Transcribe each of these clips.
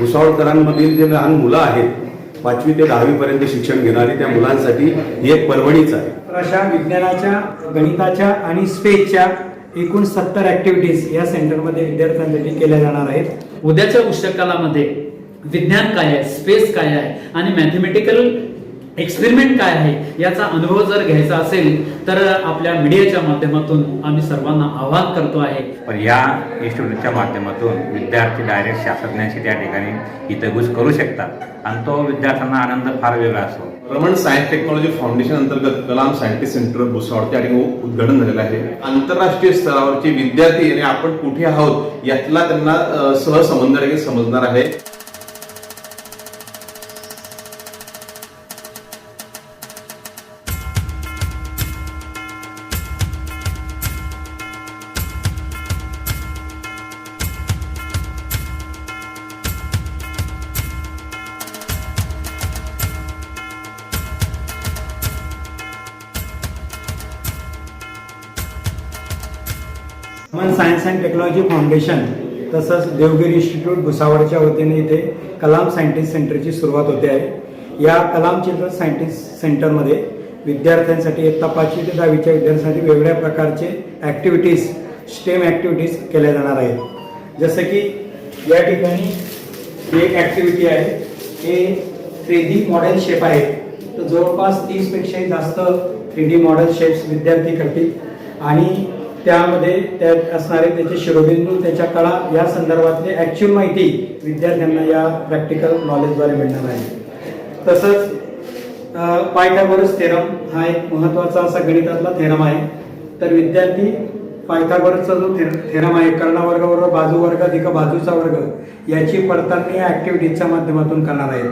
भुसावळकरांमधील जे लहान मुलं आहेत पाचवी ते दहावी पर्यंत शिक्षण घेणारी त्या मुलांसाठी ही एक परवणीच आहे. तर अशा विज्ञानाच्या गणिताच्या आणि स्पेसच्या एकूण सत्तर ऍक्टिव्हिटीज या सेंटरमध्ये विद्यार्थ्यांसाठी केल्या जाणार आहेत. उद्याच्या पुस्तकालामध्ये विज्ञान काय आहे स्पेस काय आहे आणि मॅथमॅटिकल एक्सपेरिमेंट काय आहे? याचा अनुभव जर घ्यायचा असेल तर आपल्या मीडियाच्या माध्यमातून आम्ही सर्वांना आवाहन करतो आहे. पण या इन्स्टिट्यूटच्या माध्यमातून विद्यार्थी डायरेक्ट शास्त्रज्ञांशी त्या ठिकाणी हितगुज करू शकतात. आणि तो विद्यार्थ्यांना आनंद फार वेगळा असतो. रमण सायन्स टेक्नॉलॉजी फाउंडेशन अंतर्गत कलाम सायंटिस्ट सेंटर भुसावळ त्या ठिकाणी उद्घाटन झालेलं आहे. आंतरराष्ट्रीय स्तरावरचे विद्यार्थी आणि आपण कुठे आहोत यातला त्यांना सहसंबंध समजणार आहे. Human science and technology foundation तसंच देवगिरी इन्स्टिट्यूट भुसावळच्या वतीने इथे कलाम सायंटिस्ट सेंटरची सुरुवात होते आहे. या कलाम चिल्ड्रन सायंटिस्ट सेंटरमध्ये विद्यार्थ्यांसाठी इयत्ता पाचवी ते दहावीच्या विद्यार्थ्यांसाठी वेगवेगळ्या प्रकारचे ॲक्टिव्हिटीज स्टेम ॲक्टिव्हिटीज केल्या जाणार आहेत. जसं की या ठिकाणी एक ॲक्टिव्हिटी आहे. हे थ्री डी मॉडेल शेप आहे. तर जवळपास तीसपेक्षाही जास्त थ्री डी मॉडेल शेप्स विद्यार्थी करतील. आणि त्यामध्ये त्यात असणारे त्याचे शिरोबिंदू त्याच्या कळा या संदर्भातली ॲक्च्युअल माहिती विद्यार्थ्यांना या प्रॅक्टिकल नॉलेजद्वारे मिळणार आहे. तसंच पायथागोरस थेरम हा एक महत्त्वाचा असा गणितातला थेरम आहे. तर विद्यार्थी पायथागोरसचा जो थेरम आहे कर्णवर्ग वर्ग बाजू वर्ग अधिक बाजूचा वर्ग याची पडताळणी या ॲक्टिव्हिटीजच्या माध्यमातून करणार आहेत.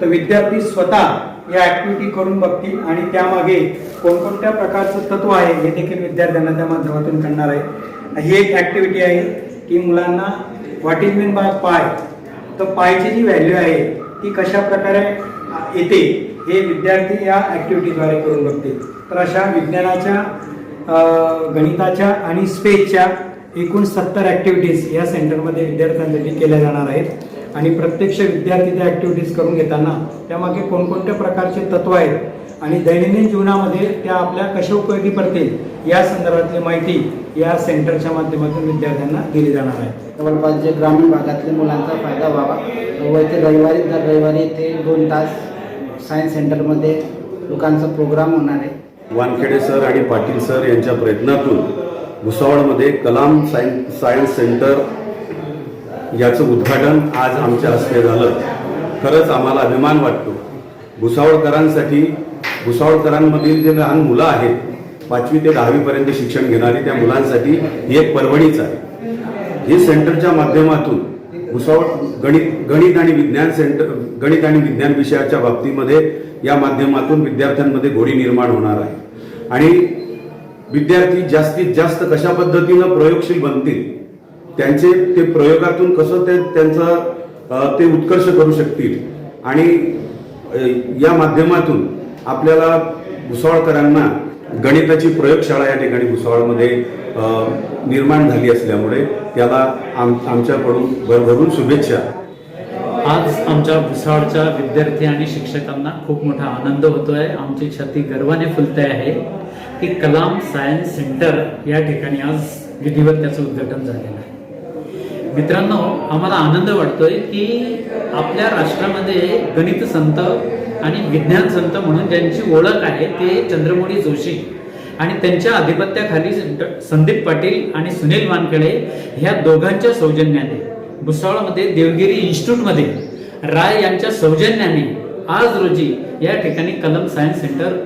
तर विद्यार्थी स्वतः या ऍक्टिव्हिटी करून बघतील आणि त्यामागे कोणकोणत्या प्रकारचं तत्व आहे हे देखील विद्यार्थ्यांना त्या माध्यमातून करणार आहे. ही एक ऍक्टिव्हिटी आहे की मुलांना व्हॉट इज मीन बाय पाय तर पायची जी व्हॅल्यू आहे ती कशा प्रकारे येते हे विद्यार्थी या ऍक्टिव्हिटीद्वारे करून बघतील. तर अशा विज्ञानाच्या गणिताच्या आणि स्पेसच्या एकूण सत्तर ऍक्टिव्हिटीज या सेंटरमध्ये विद्यार्थ्यांसाठी केल्या जाणार आहेत. आणि प्रत्यक्ष विद्यार्थी त्या ऍक्टिव्हिटीज करून घेताना त्यामागे कोणकोणत्या प्रकारचे तत्व आहेत आणि दैनंदिन जीवनामध्ये त्या आपल्या कशा उपयोगी पडतील या संदर्भातली माहिती या सेंटरच्या माध्यमातून विद्यार्थ्यांना दिली जाणार आहे. जवळपास जे ग्रामीण भागातल्या मुलांचा फायदा व्हावा व ते रविवारी दर रविवारी ते दोन तास सायन्स सेंटरमध्ये लोकांचा प्रोग्राम होणार आहे. वानखेडे सर आणि पाटील सर यांच्या प्रयत्नातून भुसावळमध्ये कलाम सायन्स सायन्स सेंटर याचं उद्घाटन आज आमच्या हस्ते झालं. खरंच आम्हाला अभिमान वाटतो. भुसावळकरांसाठी भुसावळकरांमधील जे लहान मुलं आहेत पाचवी ते दहावीपर्यंत शिक्षण घेणारी त्या मुलांसाठी ही एक परवणीच आहे. हे सेंटरच्या माध्यमातून भुसावळ गणित गणित आणि विज्ञान सेंटर गणित आणि विज्ञान विषयाच्या बाबतीमध्ये या माध्यमातून विद्यार्थ्यांमध्ये गोडी निर्माण होणार आहे. आणि विद्यार्थी जास्तीत जास्त कशा पद्धतीनं प्रयोगशील बनतील त्यांचे ते प्रयोगातून कसं ते त्यांचा ते उत्कर्ष करू शकतील. आणि या माध्यमातून आपल्याला भुसावळकरांना गणिताची प्रयोगशाळा या ठिकाणी भुसावळमध्ये निर्माण झाली असल्यामुळे त्याला आम आमच्याकडून भरभरून शुभेच्छा. आज आमच्या भुसावळच्या विद्यार्थी आणि शिक्षकांना खूप मोठा आनंद होतोय. आमची छाती गर्वाने फुलते आहे की कलाम सायन्स सेंटर या ठिकाणी आज विधिवत त्याचं उद्घाटन झालेलं आहे. मित्रांनो आम्हाला आनंद वाटतोय की आपल्या राष्ट्रामध्ये गणित संत आणि विज्ञान संत म्हणून ज्यांची ओळख आहे ते चंद्रमौळी जोशी आणि त्यांच्या आधिपत्याखाली संदीप पाटील आणि सुनील वानखेडे ह्या दोघांच्या सौजन्याने भुसावळमध्ये देवगिरी इन्स्टिट्यूटमध्ये राय यांच्या सौजन्याने आज रोजी या ठिकाणी कलम सायन्स सेंटर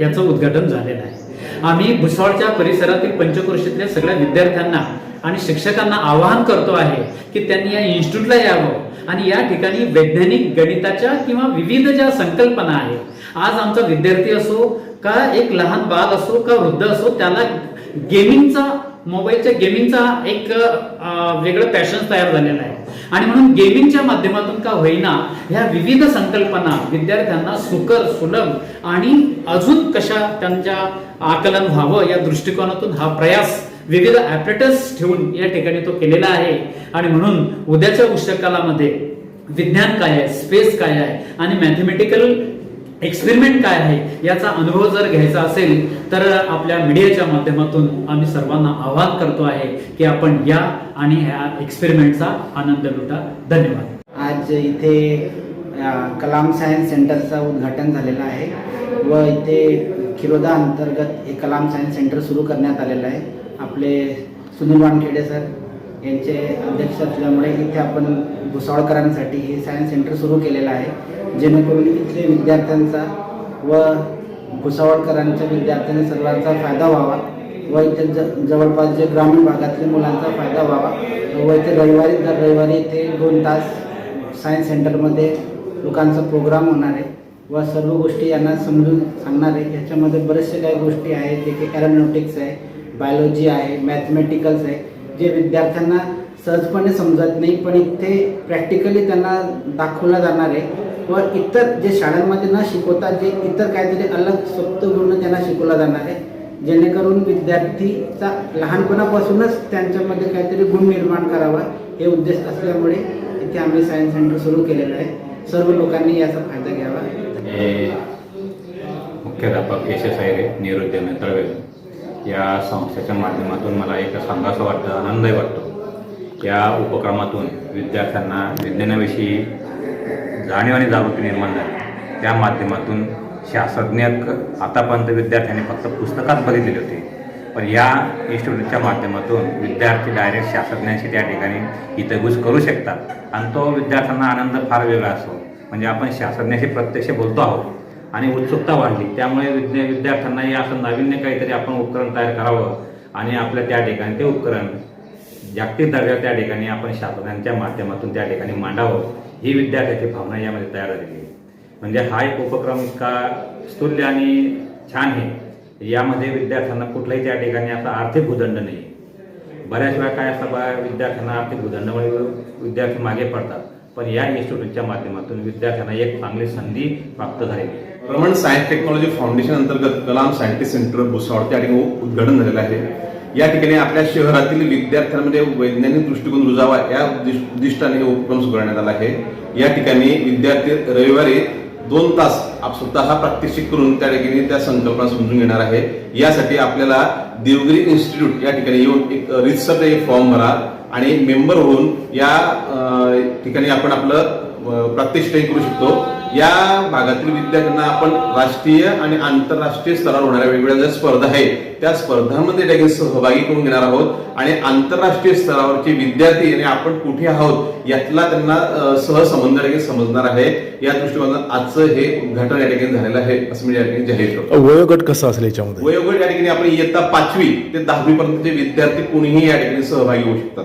याचं उद्घाटन झालेलं आहे. आम्ही भुसावळच्या परिसरातील पंचक्रोशीतल्या सगळ्या विद्यार्थ्यांना आणि शिक्षकांना आवाहन करतो आहे की त्यांनी या इन्स्टिट्यूटला यावं. आणि या ठिकाणी वैज्ञानिक गणिताच्या किंवा विविध ज्या संकल्पना आहेत आज आमचा विद्यार्थी असो का एक लहान बाल असो का वृद्ध असो त्याला गेमिंगचा मोबाईलच्या गेमिंगचा एक वेगळं पॅशन तयार झालेला आहे. आणि म्हणून गेमिंगच्या माध्यमातून का होईना ह्या विविध संकल्पना विद्यार्थ्यांना सुकर सुलभ आणि अजून कशा त्यांच्या आकलन व्हावं या दृष्टिकोनातून हा प्रयास विविध ॲपरेटस ठेवून या ठिकाणी तो केलेला आहे. आणि म्हणून उद्याच्या पुस्तकालामध्ये विज्ञान काय आहे स्पेस काय आहे आणि मॅथमॅटिकल एक्सपेरिमेंट काय आहे? याचा अनुभव जर घ्यायचा असेल तर आपल्या मीडियाच्या माध्यमातून आम्ही सर्वांना आवाहन करतो आहे की आपण या आणि ह्या एक्सपेरिमेंटचा आनंद लुटा. धन्यवाद. आज इथे कलाम सायन्स सेंटरचं उद्घाटन झालेलं आहे व इथे खिरोदा अंतर्गत एक कलाम सायन्स सेंटर सुरू करण्यात आलेलं आहे. आपले सुनील वानखेडे सर यांचे अध्यक्ष असल्यामुळे इथे आपण भुसावळकरांसाठी हे सायन्स सेंटर सुरू केलेलं आहे. जेणेकरून इथले विद्यार्थ्यांचा व भुसावळकरांच्या विद्यार्थ्यांनी सर्वांचा फायदा व्हावा व इथे ज जवळपास जे ग्रामीण भागातल्या मुलांचा फायदा व्हावा व इथे रविवारी दर रविवारी इथे दोन तास सायन्स सेंटरमध्ये लोकांचा प्रोग्राम होणार आहे व सर्व गोष्टी यांना समजून सांगणार आहे. याच्यामध्ये बरेचसे काही गोष्टी आहेत जे की ॲरोनॉटिक्स आहे बायोलॉजी आहे मॅथमॅटिकल्स आहे. जे विद्यार्थ्यांना सहजपणे समजत नाही पण इथे प्रॅक्टिकली त्यांना दाखवलं जाणार आहे. व इतर जे शाळांमध्ये न शिकवतात जे इतर काहीतरी अलग स्वप्त गुण त्यांना शिकवला जाणार आहे. जेणेकरून विद्यार्थीचा लहानपणापासूनच त्यांच्यामध्ये काहीतरी गुण निर्माण करावा हे उद्देश असल्यामुळे इथे आम्ही सायन्स सेंटर सुरू केलेलं आहे. सर्व लोकांनी याचा फायदा घ्यावा. मुख्याध्यापक यशस आहे निरुद्दीन या संस्थेच्या माध्यमातून मला एक सांगासं वाटतं आनंदही वाटतो. या उपक्रमातून विद्यार्थ्यांना विज्ञानाविषयी जाणीव आणि जागृती निर्माण झाली. त्या माध्यमातून शास्त्रज्ञ आतापर्यंत विद्यार्थ्यांनी फक्त पुस्तकात बघितलेले होते. पण या इन्स्टिट्यूटच्या माध्यमातून विद्यार्थी डायरेक्ट शास्त्रज्ञांशी त्या ठिकाणी हितगुज करू शकतात. आणि तो विद्यार्थ्यांना आनंद फार वेगळा असतो. म्हणजे आपण शास्त्रज्ञाशी प्रत्यक्ष बोलतो आहोत. आणि उत्सुकता वाढली. त्यामुळे विद्या विद्यार्थ्यांनाही असं नाविन्य काहीतरी आपण उपकरण तयार करावं आणि आपल्या त्या ठिकाणी ते उपकरण जागतिक दर्जा त्या ठिकाणी आपण शास्त्रज्ञांच्या माध्यमातून त्या ठिकाणी मांडावं ही विद्यार्थ्याची भावना यामध्ये तयार झालेली म्हणजे हा एक उपक्रम इतका स्तुल्य आणि छान आहे. यामध्ये विद्यार्थ्यांना कुठलाही त्या ठिकाणी असा आर्थिक भूदंड नाही. बऱ्याच वेळा काय असतं बा विद्यार्थ्यांना आर्थिक भूदंडामुळे विद्यार्थी मागे पडतात. पण या इन्स्टिट्यूटच्या माध्यमातून विद्यार्थ्यांना एक चांगली संधी प्राप्त झालेली आहे. रमण सायन्स टेक्नॉलॉजी फाउंडेशन अंतर्गत कलाम सायंटिस्ट सेंटर भुसावळ त्या ठिकाणी उद्घाटन झालेलं आहे. या ठिकाणी आपल्या शहरातील विद्यार्थ्यांमध्ये वैज्ञानिक दृष्टिकोन रुजावा या उद्दिष्टाने हे उपक्रम सुरू करण्यात आला आहे. या ठिकाणी विद्यार्थी रविवारी दोन तास आप स्वतः प्रात्यक्षिक करून त्या ठिकाणी त्या संकल्पना समजून घेणार आहे. यासाठी आपल्याला देवगिरी इन्स्टिट्यूट या ठिकाणी येऊन एक रितसर एक फॉर्म भरा आणि मेंबर होऊन या ठिकाणी आपण आपलं अं, प्रात्यक्षिक करू शकतो. या भागातील विद्यार्थ्यांना आपण राष्ट्रीय आणि आंतरराष्ट्रीय स्तरावर होणाऱ्या वेगवेगळ्या ज्या स्पर्धा आहेत त्या स्पर्धांमध्ये ठिकाणी सहभागी करून घेणार आहोत. आणि आंतरराष्ट्रीय स्तरावरचे विद्यार्थी आणि आपण कुठे आहोत यातला त्यांना सहसंबंध ठिकाणी समजणार आहे. या दृष्टिकोनात आजचं हे उद्घाटन या ठिकाणी झालेलं आहे असं मी या ठिकाणी जाहीर करतो. वयोगट कसा असेल याच्यामध्ये? वयोगट या ठिकाणी आपण इयत्ता पाचवी ते दहावी पर्यंतचे विद्यार्थी कुणीही या ठिकाणी सहभागी होऊ शकतात.